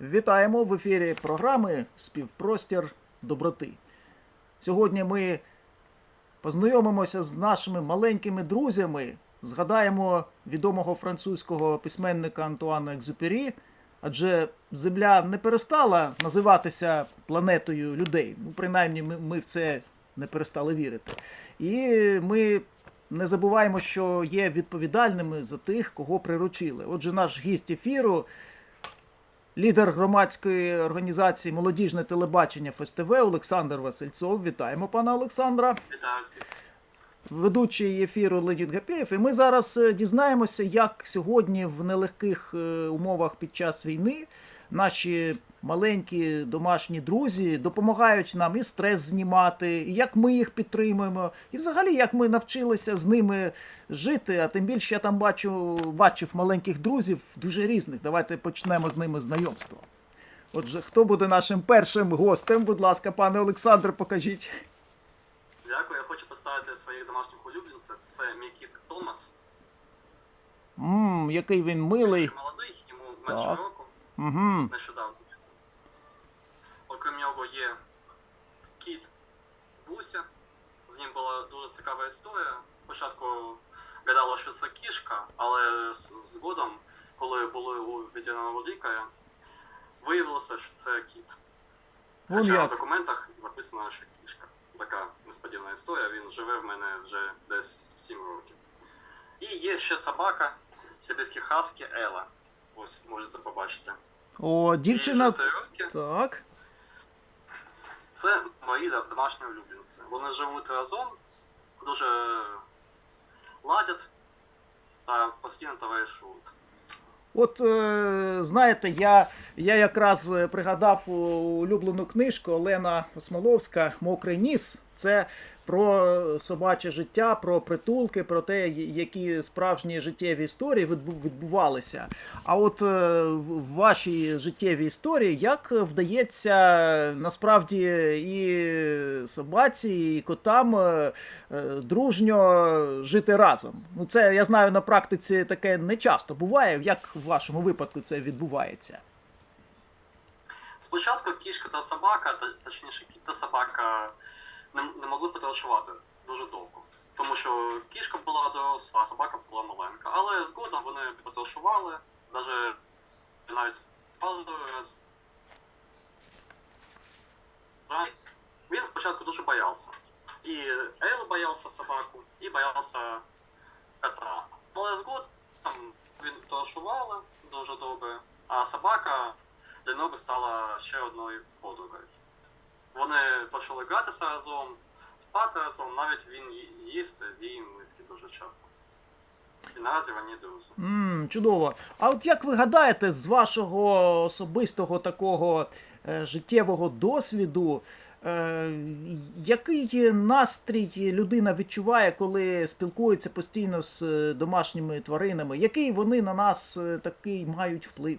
Вітаємо в ефірі програми Співпростір доброти. Сьогодні ми познайомимося з нашими маленькими друзями, згадаємо відомого французького письменника Антуана Екзюпері, адже Земля не перестала називатися планетою людей. Ну, принаймні, ми, в це не перестали вірити. І ми не забуваємо, що є відповідальними за тих, кого приручили. Отже, наш гість ефіру лідер громадської організації Молодіжне телебачення ФСТВ Олександр Васильцов. Вітаємо пана Олександра. Вітаю всіх. Ведучий ефіру Леонід Гапєєв. І ми зараз е, дізнаємося, як сьогодні в нелегких е, умовах під час війни наші маленькі домашні друзі допомагають нам і стрес знімати, і як ми їх підтримуємо, і взагалі як ми навчилися з ними жити. А тим більше я там бачу, бачив маленьких друзів дуже різних. Давайте почнемо з ними знайомство. Отже, хто буде нашим першим гостем? Будь ласка, пане Олександр, покажіть. Дякую. Я хочу представити своїх домашніх улюбленців. Це мій кіт Томас. Ммм, який він милий. Він молодий, йому менше Так. року, Угу. нещодавно. Окрім нього є кіт Буся. З ним була дуже цікава історія. Спочатку гадала, що це кішка, але згодом, коли були у ветеринарного лікаря, виявилося, що це кіт. Вон Хоча в документах записано, що кішка. Така несподівана історія. Він живе в мене вже десь 7 років. І є ще собака, сибірські хаски Ела. Ось можете побачити. О, дівчина. Так. Це мої домашні улюбленці. Вони живуть разом, дуже ладять та постійно товаришують. От е, знаєте, я, я якраз е, пригадав улюблену книжку Олена Осмоловська Мокрий ніс. Це про собаче життя, про притулки, про те, які справжні життєві історії відбувалися. А от е, в вашій життєвій історії як вдається насправді і собаці, і котам е, е, дружньо жити разом? Ну, це я знаю на практиці таке не часто буває. Як в вашому випадку це відбувається? Спочатку кішка та собака, точніше кіт та собака не, могли потоваришувати дуже довго. Тому що кішка була доросла, а собака була маленька. Але згодом вони потоваришували, навіть навіть спали. Він спочатку дуже боявся. І Ейл боявся собаку, і боявся кота. Але згодом він потоваришували дуже добре, а собака для нього стала ще одною подругою. Почали гратися разом, спати разом, навіть він їсти з її миски дуже часто. І наразі вони друзі. м чудово. А от як ви гадаєте, з вашого особистого такого е, життєвого досвіду, е, який настрій людина відчуває, коли спілкується постійно з е, домашніми тваринами? Який вони на нас е, такий мають вплив?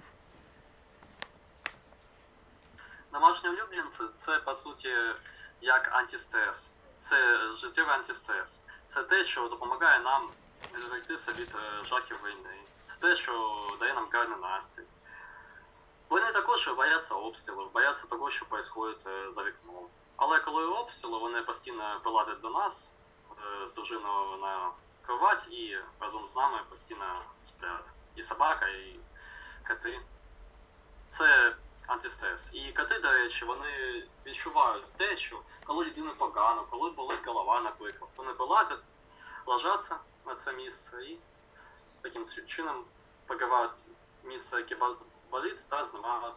Домашні улюбленці це по суті як антистрес. Це життєвий антистрес. Це те, що допомагає нам відвертися від е, жахів війни. Це те, що дає нам гарний настрій. Вони також бояться обстрілів, бояться того, що відбувається за вікном. Але коли обстріли, вони постійно прилазять до нас е, з дружиною на кровать і разом з нами постійно сплять. І собака, і коти. Це антистрес. І коти, до речі, вони відчувають те, що коли людина погано, коли болить голова, наприклад, вони вилазять, ложаться на це місце і таким чином покривають місце, яке бол- болить, та знімають.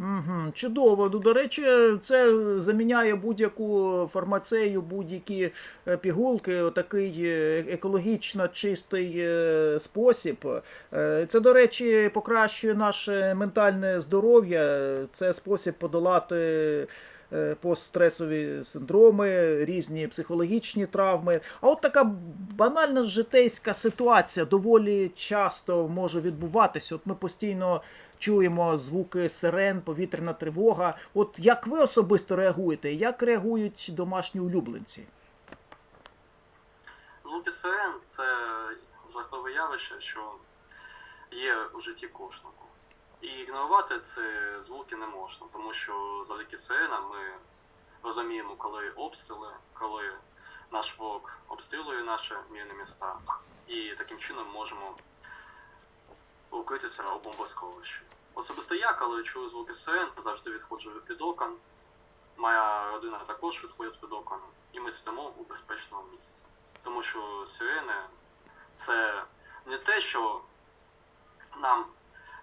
Угу, чудово. Ну, до речі, це заміняє будь-яку фармацею, будь-які е, пігулки, такий екологічно чистий е, спосіб. Е, Це, до речі, покращує наше ментальне здоров'я. Це спосіб подолати. е, Постстресові синдроми, різні психологічні травми. А от така банальна житейська ситуація доволі часто може відбуватися. От ми постійно чуємо звуки сирен, повітряна тривога. От як ви особисто реагуєте? Як реагують домашні улюбленці? Звуки сирен це жахливе явище, що є у житті кожного. І ігнорувати ці звуки не можна, тому що завдяки сиренам ми розуміємо, коли обстріли, коли наш ворог обстрілює наші мирні міста, і таким чином можемо укритися у бомбосховищі. Особисто я, коли чую звуки сирен, завжди відходжу від окон. Моя родина також відходить від окон, і ми сидимо у безпечному місці. Тому що сирени це не те, що нам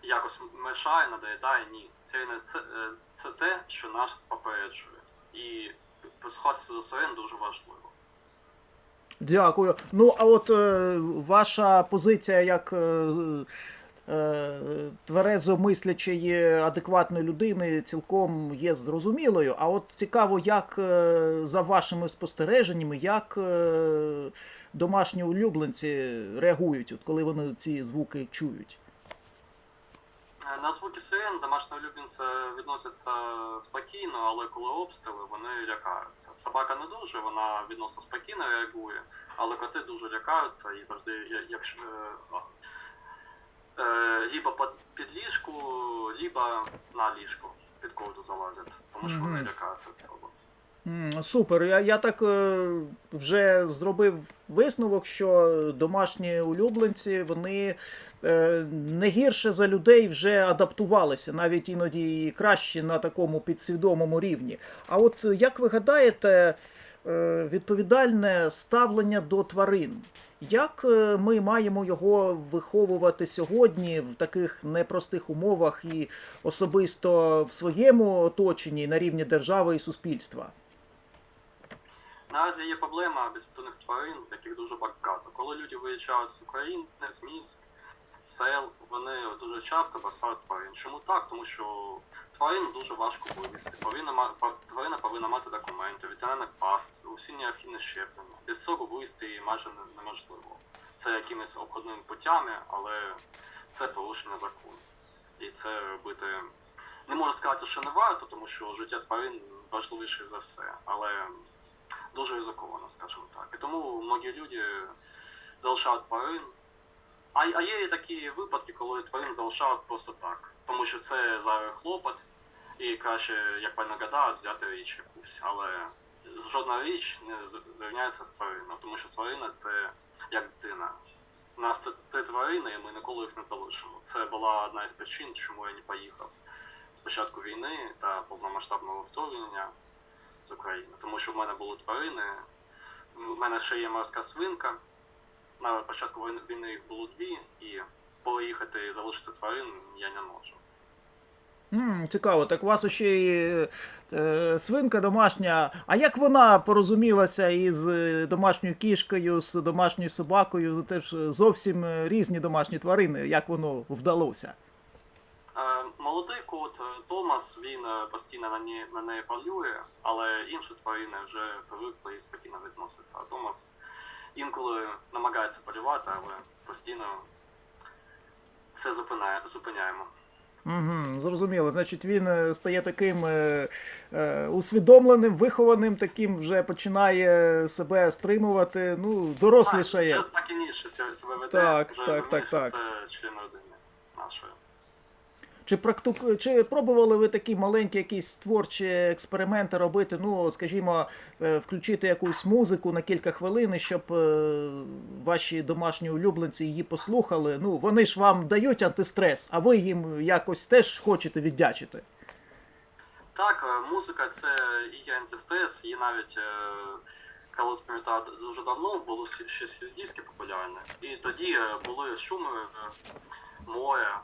якось мешає, надоїдає, ні. Сирени це, е, це те, що нас попереджує. І прислухатися до сирен дуже важливо. Дякую. Ну, а от е, ваша позиція як е, тверезо мислячої адекватної людини цілком є зрозумілою. А от цікаво, як е, за вашими спостереженнями, як е, домашні улюбленці реагують, от коли вони ці звуки чують. Е, На звуки сирен домашні улюбленці відносяться спокійно, але коли обстріли, вони лякаються. Собака не дуже, вона відносно спокійно реагує, але коти дуже лякаються і завжди, якщо е, лібо під, під ліжку, лібо на ліжку під ковду залазять, тому що вони лякаються цього. М, Супер. Я, я так е, вже зробив висновок, що домашні улюбленці вони е, не гірше за людей вже адаптувалися, навіть іноді і краще на такому підсвідомому рівні. А от як ви гадаєте, е, відповідальне ставлення до тварин. Як е, ми маємо його виховувати сьогодні в таких непростих умовах і особисто в своєму оточенні на рівні держави і суспільства? Наразі є проблема безпритульних тварин, яких дуже багато. Коли люди виїжджають з України, з міст, сел, вони дуже часто бросають тварин. Чому так? Тому що тварин дуже важко вивезти. Повинна тварина повинна мати документи, ветеринарний паспорт, усі необхідні щеплення. Без цього вивезти її майже неможливо. Це якимись обходними путями, але це порушення закону. І це робити не можу сказати, що не варто, тому що життя тварин важливіше за все. Але дуже ризиковано, скажімо так. І тому многі люди залишають тварин. А, а є такі випадки, коли тварин залишають просто так. Тому що це зараз хлопот, і краще, як пані гадають, взяти річ якусь. Але жодна річ не зрівняється з твариною, тому що тварина це як дитина. У нас три тварини, і ми ніколи їх не залишимо. Це була одна із причин, чому я не поїхав з початку війни та повномасштабного вторгнення з України, тому що в мене були тварини. У мене ще є морська свинка. На початку війни- їх було дві, і поїхати і залишити тварин я не можу. М, цікаво, так у вас ще й е, свинка домашня. А як вона порозумілася із е, домашньою кішкою, з домашньою собакою? Ну, Це ж зовсім е, різні домашні тварини. Як воно вдалося? Е, молодий кот Томас, він постійно на неї, на неї полює, але інші тварини вже привикли і спокійно відносяться. А Томас інколи намагається полювати, але постійно це зупиняє, зупиняємо. Угу, зрозуміло. Значить, він е, стає таким е, е, усвідомленим, вихованим, таким вже починає себе стримувати, ну, дорослішає. Так, так, так, так. це член родини нашої. Чи практику... чи пробували ви такі маленькі якісь творчі експерименти робити? Ну, скажімо, е, включити якусь музику на кілька хвилин, щоб е, ваші домашні улюбленці її послухали. Ну, вони ж вам дають антистрес, а ви їм якось теж хочете віддячити. Так, е, музика це і антистрес, і навіть е, пам'ятаю, дуже давно було ще- сільдійське популярне. І тоді були шуми моря,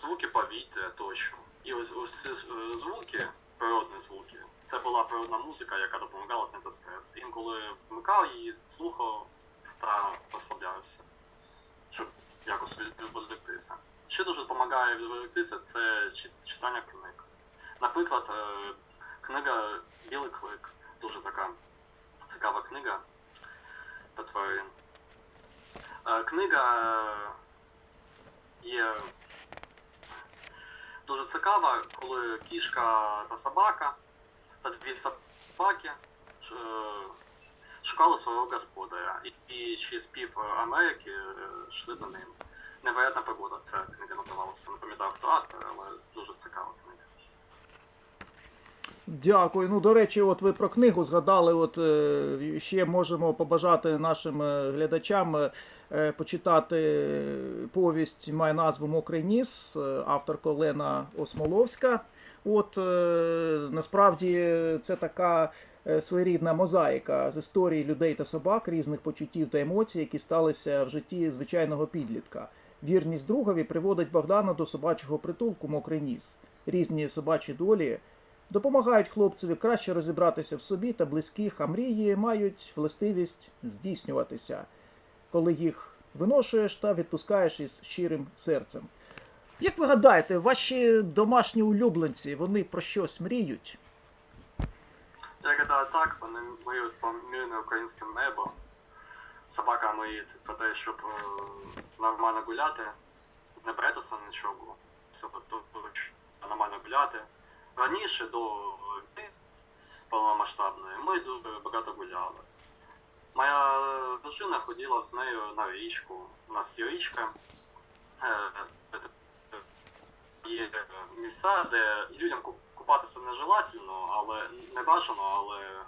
звуки повітря тощо. І ось, ось ці е, звуки, природні звуки, це була природна музика, яка допомагала зняти стрес. Інколи вмикав її, слухав та розслаблявся, щоб якось від- відволіктися. Ще дуже допомагає відволіктися це читання книг. Наприклад, е, книга Білий клик, дуже така цікава книга про тварин. Е, Книга є дуже цікава, коли кішка та собака та дві собаки е, шукали свого господаря. І, і ще з пів Америки е, йшли за ним. Невероятна погода, ця книга називалася. Не пам'ятаю, хто але дуже цікава книга. Дякую. Ну, до речі, от ви про книгу згадали. От е, ще можемо побажати нашим е, глядачам е, почитати повість має назву Мокрий ніс, авторка Олена Осмоловська. От насправді це така своєрідна мозаїка з історії людей та собак, різних почуттів та емоцій, які сталися в житті звичайного підлітка. Вірність другові приводить Богдана до собачого притулку Мокрий ніс. Різні собачі долі допомагають хлопцеві краще розібратися в собі та близьких, а мрії мають властивість здійснюватися, коли їх виношуєш та відпускаєш із щирим серцем. Як ви гадаєте, ваші домашні улюбленці вони про щось мріють? Я гадаю так, вони миють по мирне українське небо. Собака миють про те, щоб е, нормально гуляти, не бретися нічого, щоб нормально гуляти. Раніше до війни повномасштабної ми дуже багато гуляли. Моя дружина ходила з нею на річку. У нас є річка. Е, е, Є місця, де людям ку- купатися нежелательно, але не бажано, але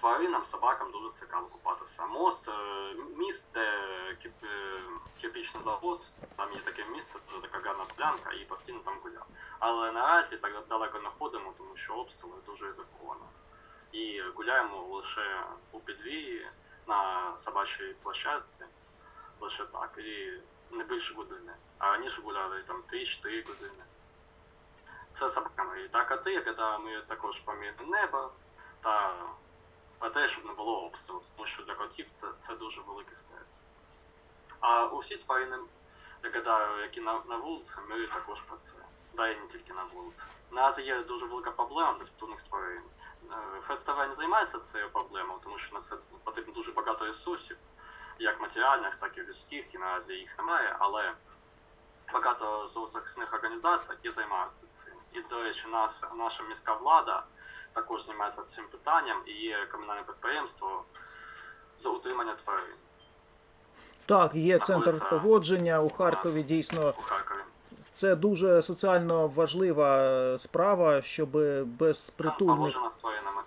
тваринам, собакам дуже цікаво купатися. Мост, е, міст, де кип- е, завод, там є таке місце, дуже така гарна плянка, і постійно там гуляв. Але наразі так далеко не ходимо, тому що обстріли дуже ризиковано. І гуляємо лише у підвір'ї на собачій площадці, лише так, і не більше години. А раніше гуляли там 3-4 години. Це собака мрії. Та коти, коли ми також помірне небо та про те, щоб не було обстрілів, тому що для котів це, це дуже великий стрес. А усі тварини, я гадаю, які на, на вулиці, мріють також про це. Да і не тільки на вулиці. Наразі є дуже велика проблема безпритульних тварин. Е, Фестиваль не займається цією проблемою, тому що на це потрібно дуже багато ресурсів, як матеріальних, так і людських, і наразі їх немає, але багато зоозахисних організацій, які займаються цим. І, до речі, нас, наша міська влада також займається цим питанням і є комунальне підприємство за утримання тварин Так, є центр Знаходиться поводження у Харкові. Дійсно, у Харкові. це дуже соціально важлива е, справа, щоб безпритульних.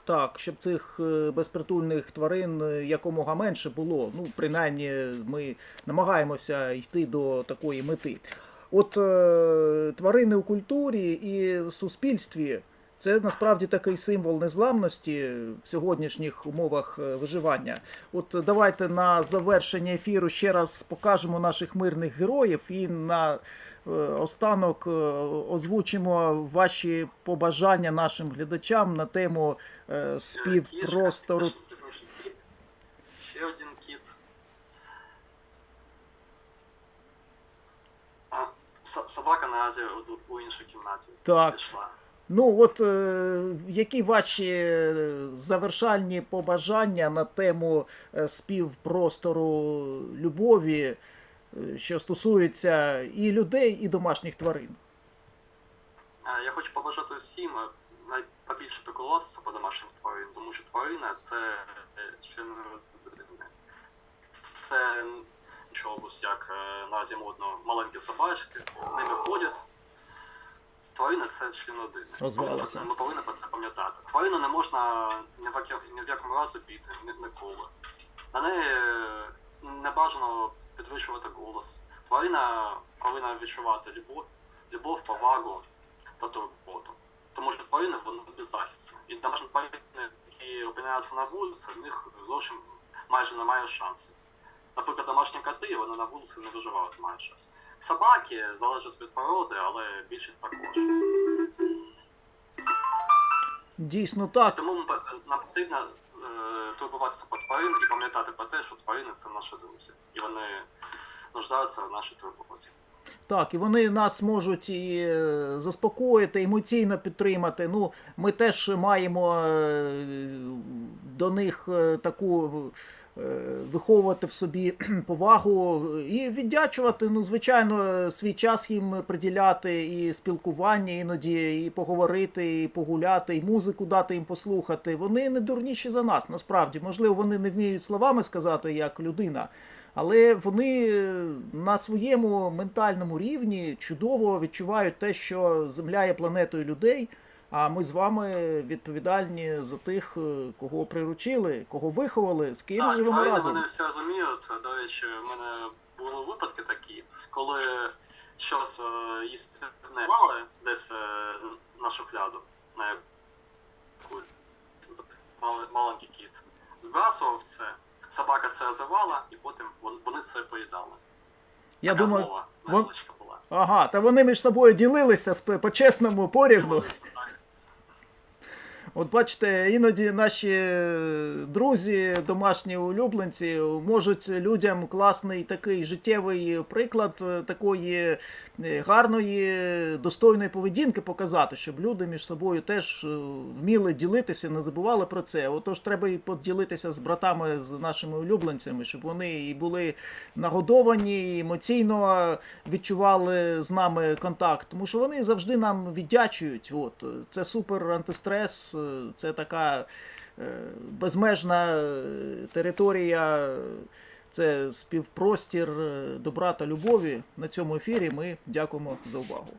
Так, щоб цих е, безпритульних тварин е, якомога менше було. Ну, принаймні, ми намагаємося йти до такої мети. От е, тварини у культурі і суспільстві це насправді такий символ незламності в сьогоднішніх умовах е, виживання. От давайте на завершення ефіру ще раз покажемо наших мирних героїв і на е, останок е, озвучимо ваші побажання нашим глядачам на тему е, спів Кішка, простору. кіт. Ще один кіт. А, со- собака наразі у, у іншій кімнаті Так. пішла. Ну, от е, які ваші е, завершальні побажання на тему е, співпростору любові, е, що стосується і людей, і домашніх тварин? Я хочу побажати всім е, най- побільше піклуватися по домашнім тварин, тому що тварина це. Це чогось, як е, наразі модно маленькі собачки, з ними ходять. Тварина це член родини. Озвалася. Ми повинні про це пам'ятати. Тварину не можна ні в, яких- ні в якому разі бити, ні, ніколи. На неї е, не бажано підвищувати голос. Тварина повинна відчувати любов, любов, повагу та турботу. Тому що тварини вони беззахисні. І домашні тварини, які опиняються на вулиці, в них зовсім майже немає шансів. Наприклад, домашні коти, вони на вулиці не виживають майже. Собаки залежать від породи, але більшість також. Дійсно так. Тому нам потрібно е, турбуватися про тварин і пам'ятати про те, що тварини це наші друзі. І вони нуждаються в нашій турботі. Так, і вони нас можуть і е, заспокоїти, емоційно підтримати. Ну, ми теж маємо е, до них е, таку виховувати в собі повагу і віддячувати. Ну, звичайно, свій час їм приділяти і спілкування іноді, і поговорити, і погуляти, і музику дати їм послухати. Вони не дурніші за нас, насправді. Можливо, вони не вміють словами сказати як людина. Але вони на своєму ментальному рівні чудово відчувають те, що Земля є планетою людей. А ми з вами відповідальні за тих, е, кого приручили, кого виховали, з ким Так, живемо правильно разом. вони все розуміють. До речі, в мене були випадки такі, коли щось е, їсти не мали десь е, на шухляду, на яку маленький кіт. Збрасував це, собака це озивала, і потім вон- вони це поїдали. Я Така думаю, змова вон- була. ага, та вони між собою ділилися сп- по-чесному порівну. От бачите, іноді наші друзі, домашні улюбленці, можуть людям класний такий життєвий приклад е, такої е, гарної, достойної поведінки показати, щоб люди між собою теж е, вміли ділитися, не забували про це. Отож, треба і поділитися з братами, з нашими улюбленцями, щоб вони і були нагодовані, і емоційно відчували з нами контакт, тому що вони завжди нам віддячують. От це супер антистрес, е, це така е, безмежна е, територія, це співпростір е, добра та любові. На цьому ефірі ми дякуємо за увагу.